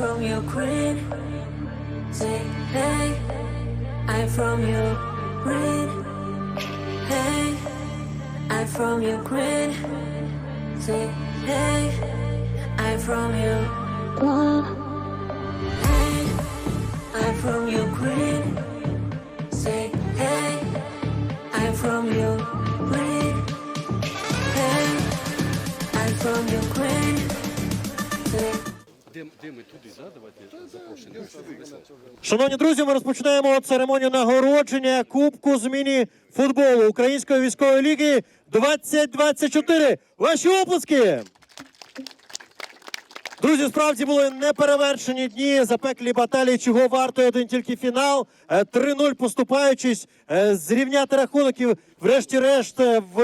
from Ukraine. Say hey, I'm from Ukraine. Hey, I'm from Ukraine. Say hey, I'm from Ukraine. Hey, I'm from Ukraine. Say hey, I'm from Ukraine. Шановні друзі, ми розпочинаємо церемонію нагородження Кубку з міні-футболу Української військової ліги 2024. Ваші оплески! Друзі, справді були неперевершені дні, запеклі баталії, чого вартує один тільки фінал. Е, 3-0 поступаючись, е, зрівняти рахунків, врешті-решт, е, в,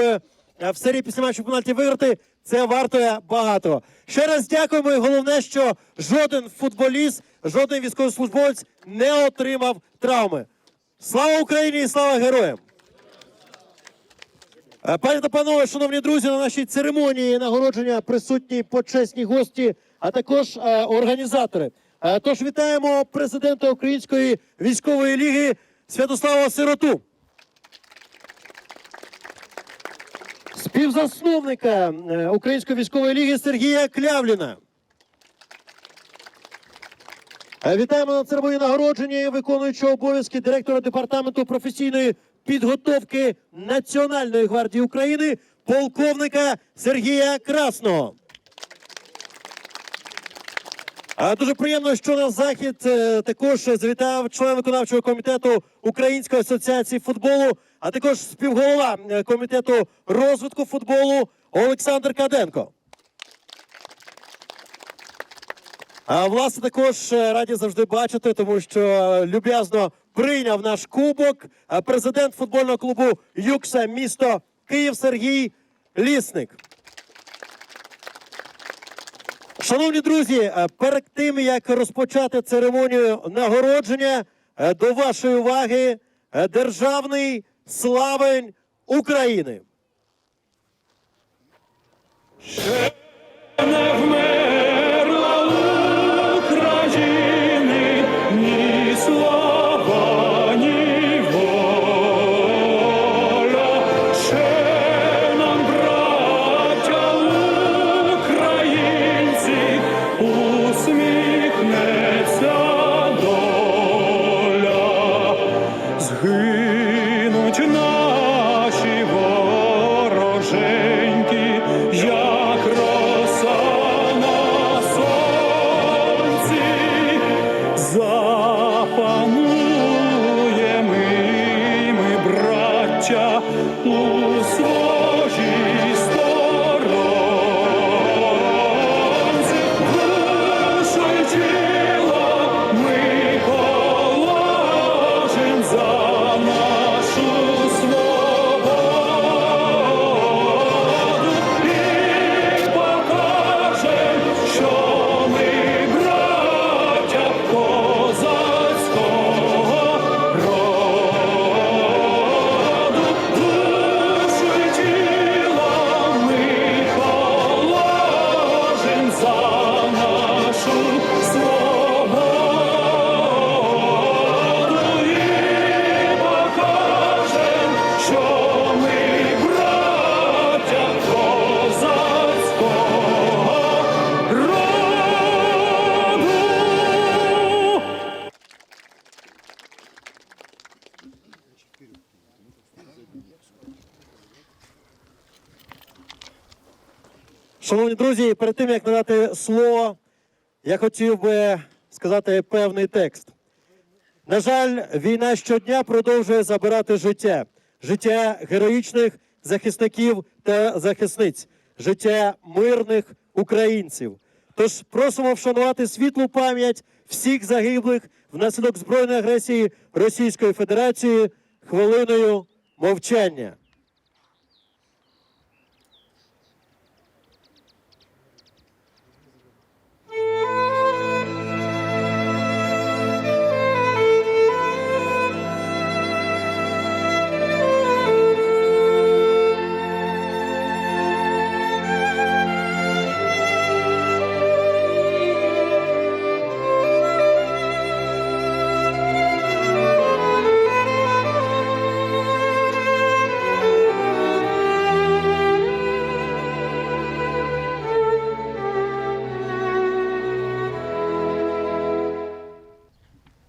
е, в серії після матчу пенальті виграти. Це вартує багато. Ще раз дякуємо. І головне, що жоден футболіст, жоден військовослужбовець не отримав травми. Слава Україні і слава героям! Е, Пані та панове, шановні друзі, на нашій церемонії нагородження присутні почесні гості, а також е, організатори. Е, тож вітаємо президента Української військової ліги Святослава Сироту. Співзасновника е, Української військової ліги Сергія Клявліна. Е, Вітаємо на церемонії нагородження виконуючого обов'язки директора департаменту професійної підготовки Національної гвардії України полковника Сергія Красного. Дуже приємно, що на захід е, також завітав член виконавчого комітету Української асоціації футболу, а також співголова е, комітету розвитку футболу Олександр Каденко. А власне також е, раді завжди бачити, тому що люб'язно прийняв наш кубок президент футбольного клубу Юкса місто Київ Сергій Лісник. Шановні друзі, е, перед тим як розпочати церемонію нагородження, е, до вашої уваги е, державний славень України. Не вмерла тим як надати слово, я хотів би сказати певний текст. На жаль, війна щодня продовжує забирати життя, життя героїчних захисників та захисниць, життя мирних українців. Тож просимо вшанувати світлу пам'ять всіх загиблих внаслідок збройної агресії Російської Федерації хвилиною мовчання.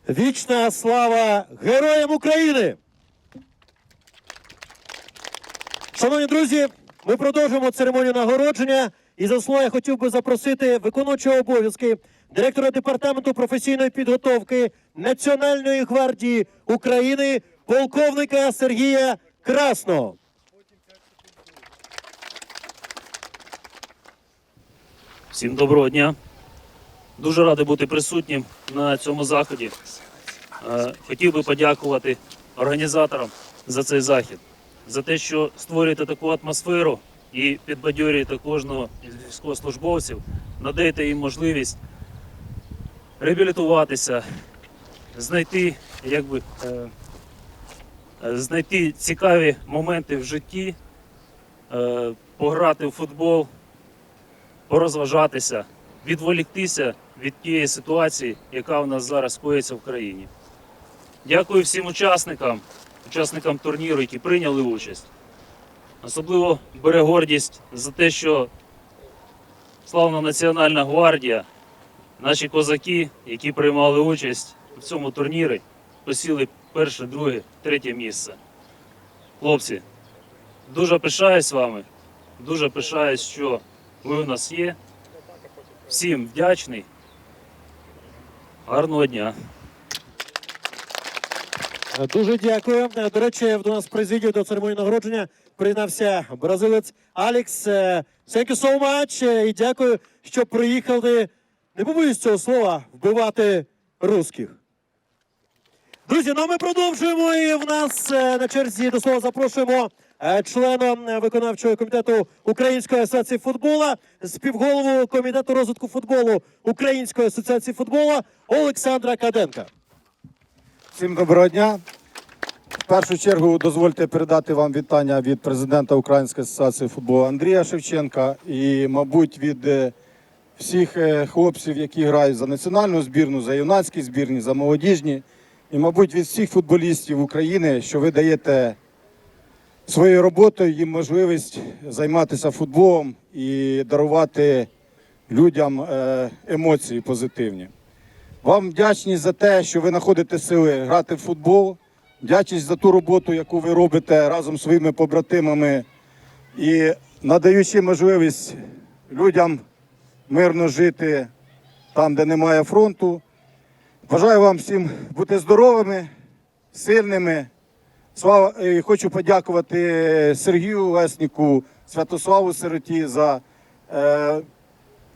Вічна слава Героям України! Шановні друзі, ми продовжуємо церемонію нагородження. І за слово я хотів би запросити виконуючого обов'язки директора департаменту професійної підготовки Національної гвардії України, полковника Сергія Красного. Всім доброго дня. Дуже радий бути присутнім на цьому заході. Е, Хотів би подякувати організаторам за цей захід, за те, що створюєте таку атмосферу і підбадьорюєте кожного із військовослужбовців, надаєте їм можливість реабілітуватися, знайти, якби, е, знайти цікаві моменти в житті, е, пограти в футбол, порозважатися, відволіктися від тієї ситуації, яка у нас зараз коїться в країні. Дякую всім учасникам, учасникам турніру, які прийняли участь. Особливо бере гордість за те, що славна Національна гвардія, наші козаки, які приймали участь в цьому турнірі, посіли перше, друге, третє місце. Хлопці, дуже пишаюсь вами, дуже пишаюсь, що ви у нас є. Всім вдячний. Гарного дня. Е, Дуже дякую. Е, До речі, до нас в президію до церемонії нагородження приєднався бразилець Алекс. Е, Thank you so much. І дякую, що приїхали, не побоюсь цього слова, вбивати русських. Друзі, ну ми продовжуємо. І в нас на черзі до слова запрошуємо члена е, виконавчого комітету Української асоціації футболу, співголову комітету розвитку футболу Української асоціації футболу Олександра Каденка. Всім доброго дня. В першу чергу дозвольте передати вам вітання від президента Української асоціації футболу Андрія Шевченка і, мабуть, від е, всіх е, хлопців, які грають за національну збірну, за юнацькі збірні, за молодіжні, і, мабуть, від всіх футболістів України, що ви даєте своєю роботою їм можливість займатися футболом і дарувати людям е, емоції позитивні. Вам вдячність за те, що ви знаходите сили грати в футбол. Вдячність за ту роботу, яку ви робите разом зі своїми побратимами і надаючи можливість людям мирно жити там, де немає фронту. Бажаю вам всім бути здоровими, сильними. Слава, і хочу подякувати Сергію Лесніку, Святославу Сироті за е,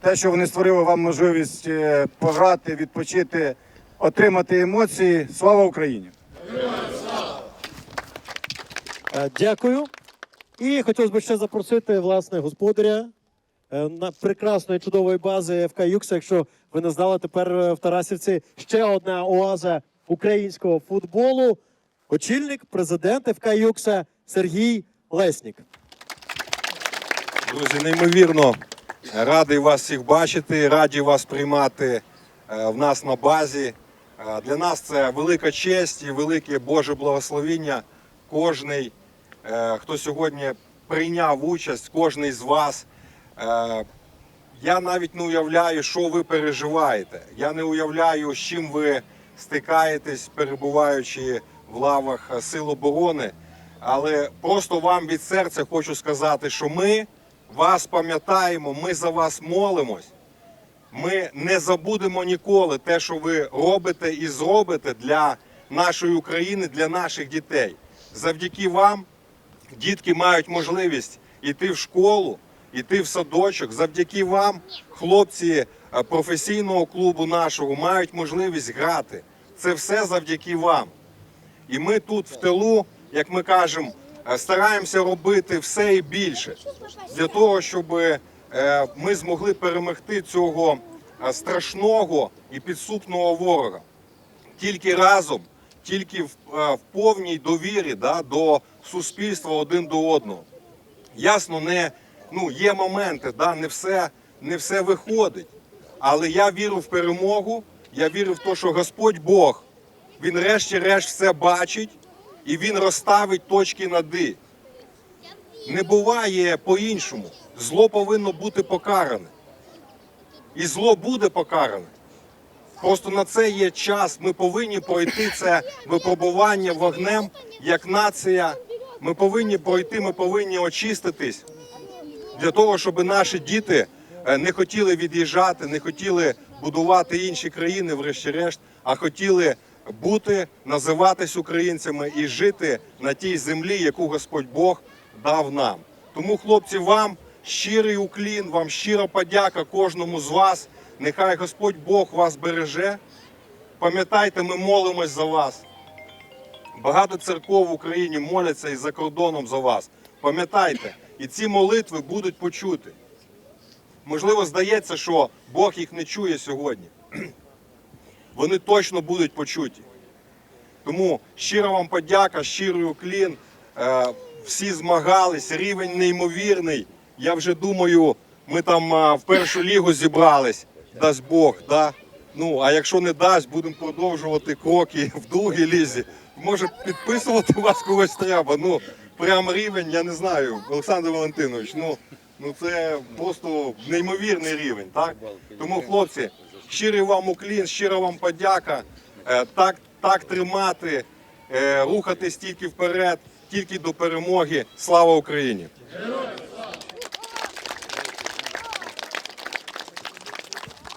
те, що вони створили вам можливість е, пограти, відпочити, отримати емоції. Слава Україні! Е, Дякую. І хотілося б ще запросити власне господаря е, на прекрасної чудової бази ФК Юкса. Якщо ви не знали, тепер в Тарасівці ще одна оаза українського футболу. Очільник, президент ФК Юкса Сергій Леснік. Друзі, неймовірно радий вас всіх бачити, раді вас приймати е, в нас на базі. Е, Для нас це велика честь і велике Боже благословіння. Кожний, е, хто сьогодні прийняв участь, кожний з вас. Я навіть не уявляю, що ви переживаєте. Я не уявляю, з чим ви стикаєтесь, перебуваючи в лавах Сил оборони. Але просто вам від серця хочу сказати, що ми вас пам'ятаємо, ми за вас молимось. Ми не забудемо ніколи те, що ви робите і зробите для нашої України, для наших дітей. Завдяки вам дітки мають можливість йти в школу, йти в садочок. Завдяки вам хлопці е, професійного клубу нашого мають можливість грати. Це все завдяки вам. І ми тут в тилу, як ми кажемо, стараємося робити все і більше для того, щоб е, ми змогли перемогти цього е, страшного і підступного ворога. Тільки разом, тільки в, е, в повній довірі да, до суспільства один до одного. Ясно, не ну є моменти, да, не все, не все виходить. Але я вірю в перемогу. Я вірю в те, що Господь Бог, Він решті-решт все бачить і Він розставить точки над «і». Не буває по-іншому. Зло повинно бути покаране. І зло буде покаране. Просто на це є час. Ми повинні пройти це випробування вогнем як нація. Ми повинні пройти, ми повинні очиститись для того, щоб наші діти е, не хотіли від'їжджати, не хотіли будувати інші країни, врешті-решт, а хотіли бути, називатись українцями і жити на тій землі, яку Господь Бог дав нам. Тому, хлопці, вам щирий уклін, вам щира подяка кожному з вас. Нехай Господь Бог вас береже. Пам'ятайте, ми молимось за вас. Багато церков в Україні моляться і за кордоном за вас. Пам'ятайте, і ці молитви будуть почути. Можливо, здається, що Бог їх не чує сьогодні. Вони точно будуть почуті. Тому щира вам подяка, щирий уклін. Е, Всі змагались, рівень неймовірний. Я вже думаю, ми там е, в першу лігу зібрались, дасть Бог. Да? Ну, а якщо не дасть, будемо продовжувати кроки в другій лізі. Може, підписувати вас когось треба. Ну, прям рівень, я не знаю, Олександр Валентинович, ну, ну це просто неймовірний рівень. Так? Тому, хлопці, щирий вам уклін, щира вам подяка. Е, Так, так тримати, е, рухатись тільки вперед, тільки до перемоги. Слава Україні!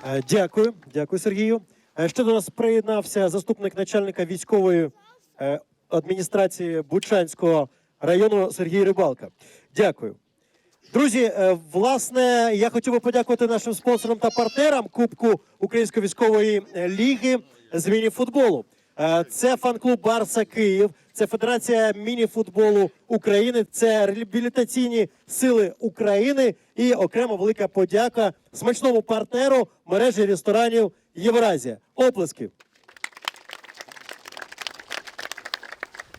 Е, Дякую, дякую, Сергію. Ще до нас приєднався заступник начальника військової адміністрації Бучанського району Сергій Рибалка. Дякую. Друзі, е, власне, я хотів би подякувати нашим спонсорам та партнерам Кубку Української військової е, ліги з мініфутболу. Е, Це фан-клуб Барса Київ, це Федерація мініфутболу України, це реабілітаційні сили України і окремо велика подяка смачному партнеру мережі ресторанів Євразія. Оплески.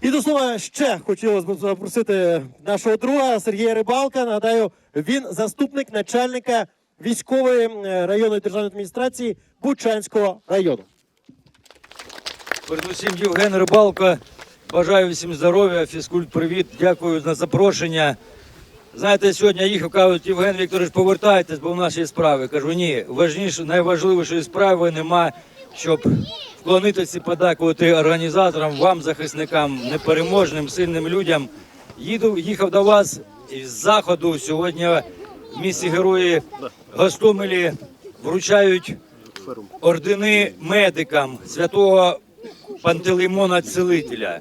І до слова ще хотілося б запросити нашого друга Сергія Рибалка. Нагадаю, він заступник начальника військової районної державної адміністрації Бучанського району. Передусім Євген Рибалко. Бажаю всім здоров'я, фізкульт, привіт, дякую за запрошення. Знаєте, сьогодні їхав, кажуть, Євген Вікторович, повертайтесь, бо в нас є справи. Кажу, ні, важніше, найважливішої справи нема, щоб вклонитися подякувати організаторам, вам, захисникам, непереможним, сильним людям. Їду, їхав до вас із заходу сьогодні в місті Герої Гостомелі вручають ордени медикам святого Пантелеймона Целителя.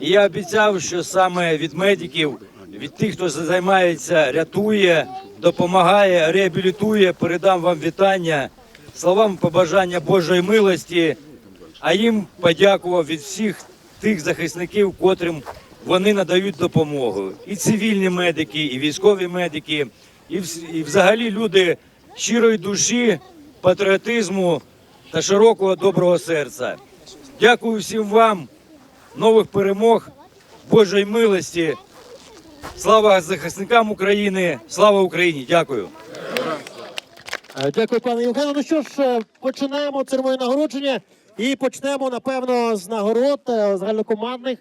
І я обіцяв, що саме від медиків, від тих, хто займається, рятує, допомагає, реабілітує, передам вам вітання, словам побажання Божої милості, а їм подякував від всіх тих захисників, котрим вони надають допомогу. І цивільні медики, і військові медики, і, і взагалі люди щирої душі, патріотизму та широкого доброго серця. Дякую всім вам, нових перемог, Божої милості. Слава захисникам України, слава Україні! Дякую. Е, Дякую, пане Євгену. Ну що ж, е, починаємо церемонію нагородження і почнемо, напевно, з нагород е, загальнокомандних.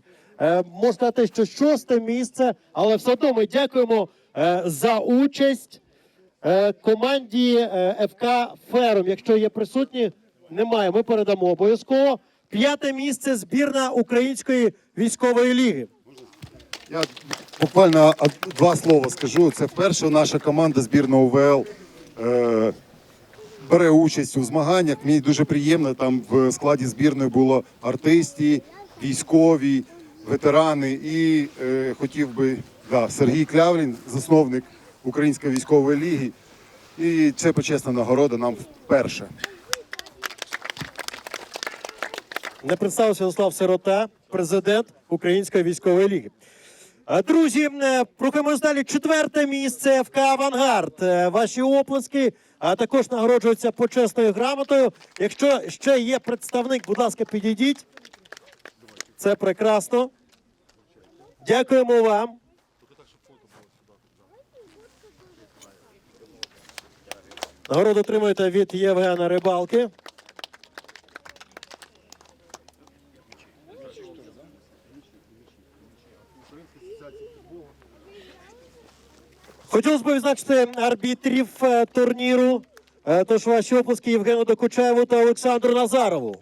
Можна сказати, що шосте місце, але все одно ми дякуємо за участь команді ФК Ферум. Якщо є присутні, немає. Ми передамо обов'язково. П'яте місце збірна Української військової ліги. Я буквально два слова скажу. Це вперше наша команда збірна УВЛ е, бере участь у змаганнях. Мені дуже приємно. Там в складі збірної було артисти, військові, ветерани. І е, хотів би да, Сергій Кляврін, засновник Української військової ліги. І це почесна нагорода нам вперше. Не представився Ярослав Сирота, президент Української військової ліги. А, Друзі, е, рухаємось далі. Четверте місце ФК Авангард. Е, Ваші оплески також нагороджуються почесною грамотою. Якщо ще є представник, будь ласка, підійдіть. Це прекрасно. Дякуємо вам. Нагороду отримуєте від Євгена Рибалки. Хотілося б відзначити арбітрів е, турніру. Е, Тож ваші оплески Євгену Докучаєву та Олександру Назарову.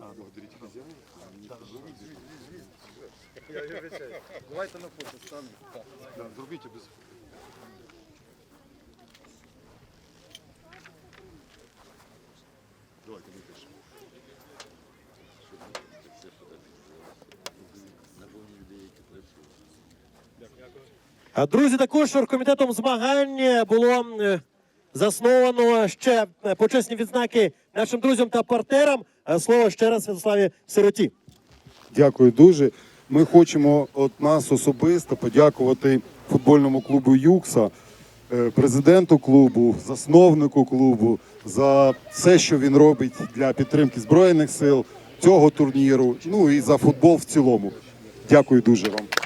А, Друзі, також оргкомітетом змагань було засновано ще е, почесні відзнаки нашим друзям та партнерам. Е, Слово ще раз Святославі Сироті. Дякую дуже. Ми хочемо от нас особисто подякувати футбольному клубу Юкса, е, президенту клубу, засновнику клубу за все, що він робить для підтримки збройних сил цього турніру. Ну і за футбол в цілому. Дякую дуже вам.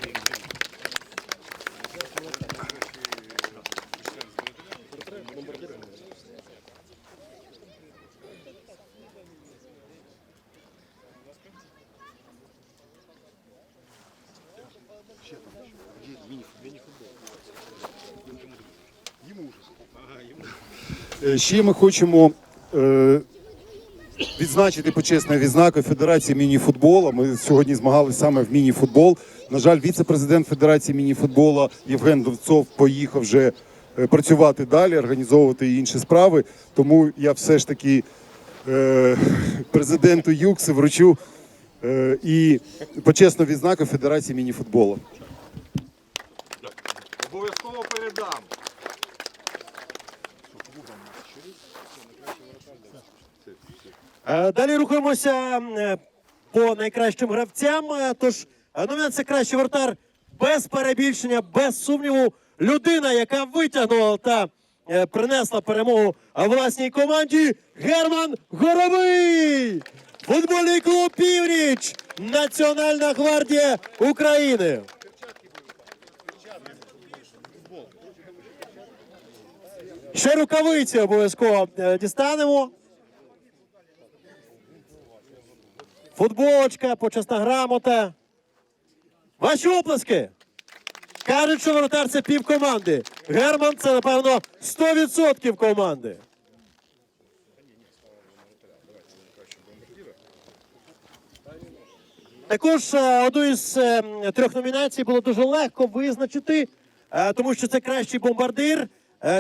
Ще ми хочемо е, відзначити почесне відзнаку Федерації мініфутболу. Ми сьогодні змагалися саме в мініфутбол. На жаль, віце-президент Федерації мініфутболу Євген Довцов поїхав вже е, працювати далі, організовувати інші справи. Тому я все ж таки е, президенту ЮКСи вручу і почесну відзнаку Федерації мініфутболу. Обов'язково передам. Далі рухаємося е, по найкращим гравцям. Е, Тож е, номінація кращий вратар без перебільшення, без сумніву. Людина, яка витягнула та е, принесла перемогу е, власній команді. Герман Горовий! Футбольний клуб Північ! Національна гвардія України. Ще рукавиці обов'язково е, дістанемо. Футболочка, почесна грамота. Ваші оплески. Кажуть, що воротар це пів команди. Герман це, напевно, 100% команди. Також е, одну із е, трьох номінацій було дуже легко визначити, е, тому що це кращий бомбардир.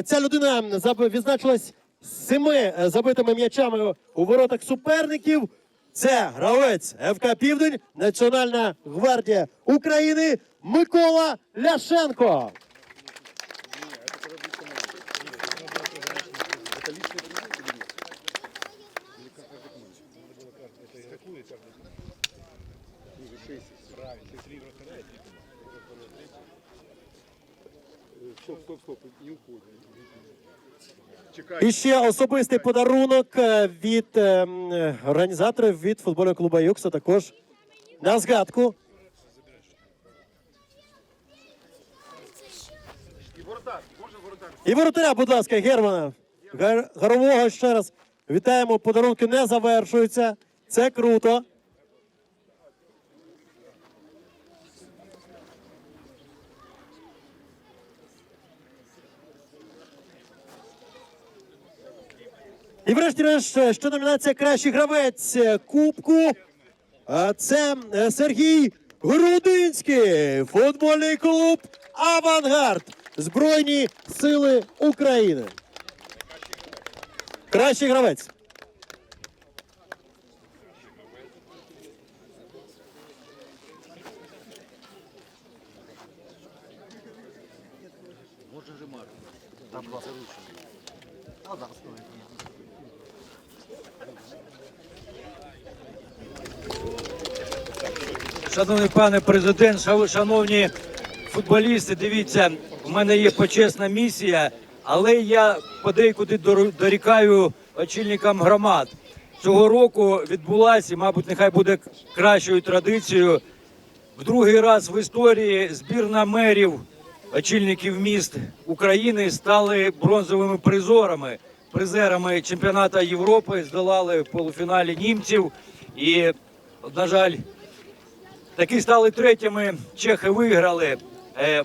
Ця людина відзначилась семи забитими м'ячами у воротах суперників. Це гравець ФК Південь, Національна гвардія України Микола Ляшенко. І ще особистий подарунок е, від е, організаторів від футбольного клубу Юкса. Також на згадку. І воротаря, будь ласка, Германа. Горового ще раз вітаємо. Подарунки не завершуються. Це круто. І врешті-решт, е, ще номінація Кращий гравець е, Кубку. А Це е, Сергій Грудинський, футбольний клуб Авангард. Збройні сили України. Кращий гравець. Шановний пане президент, шановні футболісти, дивіться, в мене є почесна місія, але я подейкуди дорікаю очільникам громад. Цього року відбулася, мабуть, нехай буде кращою традицією. В другий раз в історії збірна мерів, очільників міст України стали бронзовими призорами призерами чемпіонату Європи, здолали в полуфіналі німців. І, на жаль, таки стали третіми. Чехи виграли. Е,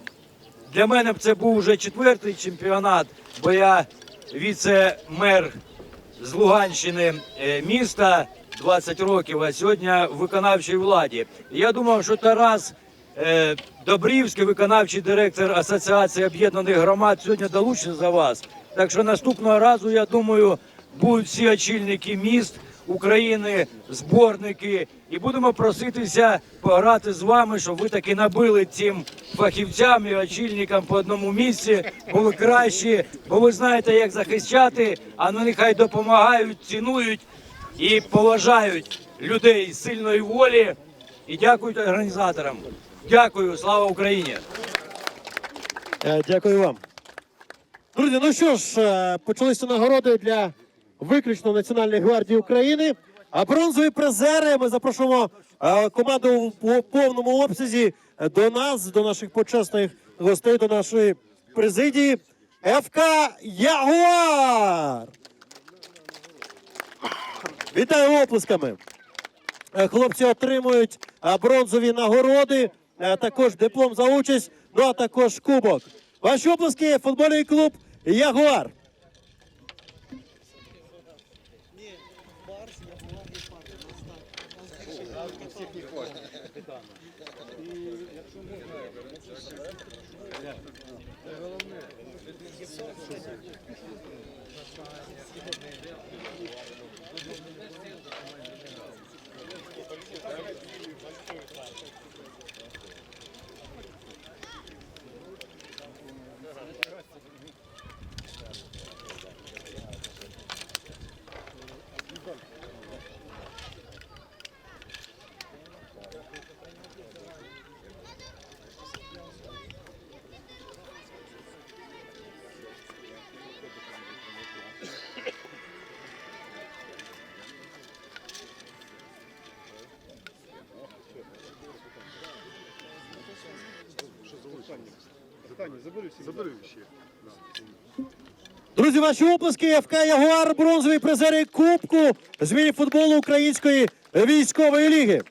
Для мене це був вже четвертий чемпіонат, бо я віце-мер з Луганщини е, міста 20 років, а сьогодні в виконавчій владі. Я думав, що Тарас е, Добрівський, виконавчий директор Асоціації об'єднаних громад, сьогодні долучиться за вас. Так що наступного разу, я думаю, будуть всі очільники міст України, зборники, і будемо проситися пограти з вами, щоб ви таки набили цим фахівцям і очільникам по одному місці, були кращі, бо ви знаєте, як захищати, а ну нехай допомагають, цінують і поважають людей сильної волі. І дякують організаторам. Дякую, слава Україні! Е, Дякую вам. Друзі, ну що ж, е, почалися нагороди для виключно Національної гвардії України. А бронзові призери ми запрошуємо е, команду в повному обсязі до нас, до наших почесних гостей, до нашої президії. ФК Ягуар! Вітаю оплесками! Е, Хлопці отримують е, бронзові нагороди, е, також диплом за участь, ну а також кубок. Ваші обласки футбольний клуб Ягуар. Друзі, ваші оплески ФК Ягуар, бронзові призери Кубку з міні-футболу Української військової ліги.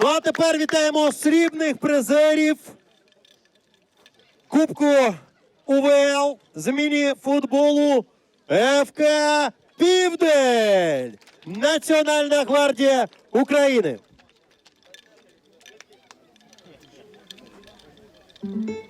Ну а тепер вітаємо срібних призерів Кубку УВЛ з міні-футболу ФК Південь. Національна гвардія України. Mm-hmm.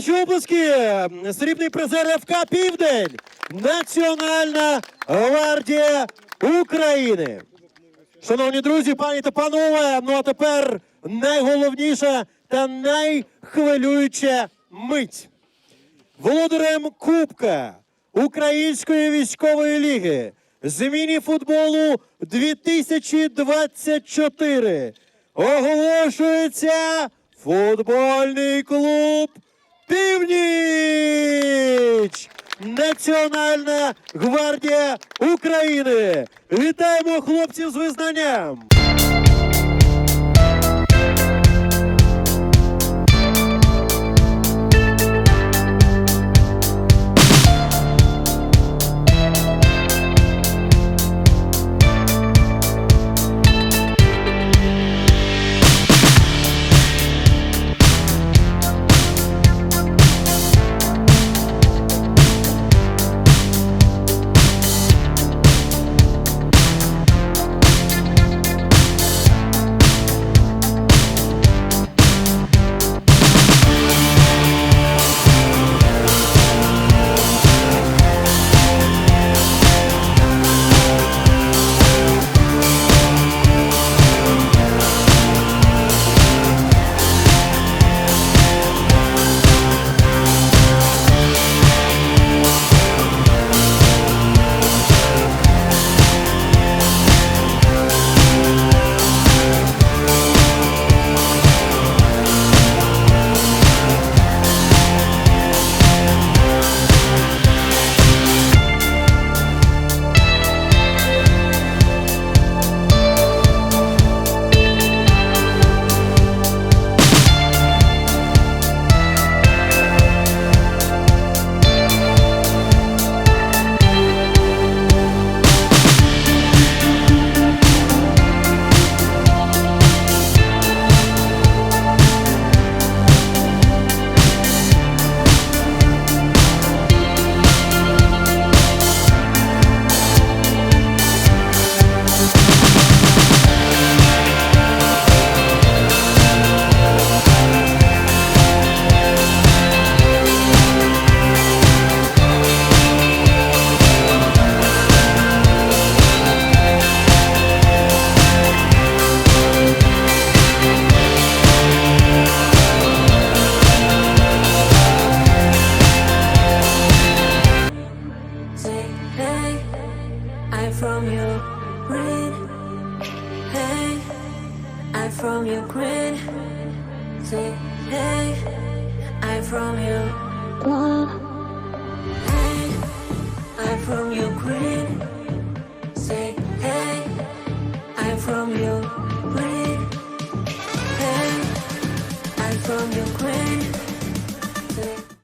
Ваші обласки, срібний призер ФК Південь, Національна гвардія України. Шановні друзі, пані та панове, ну а тепер найголовніша та найхвилююча мить. Володарем Кубка Української військової ліги з міні-футболу 2024 оголошується футбольний клуб Північ! Національна гвардія України! Вітаємо хлопців з визнанням!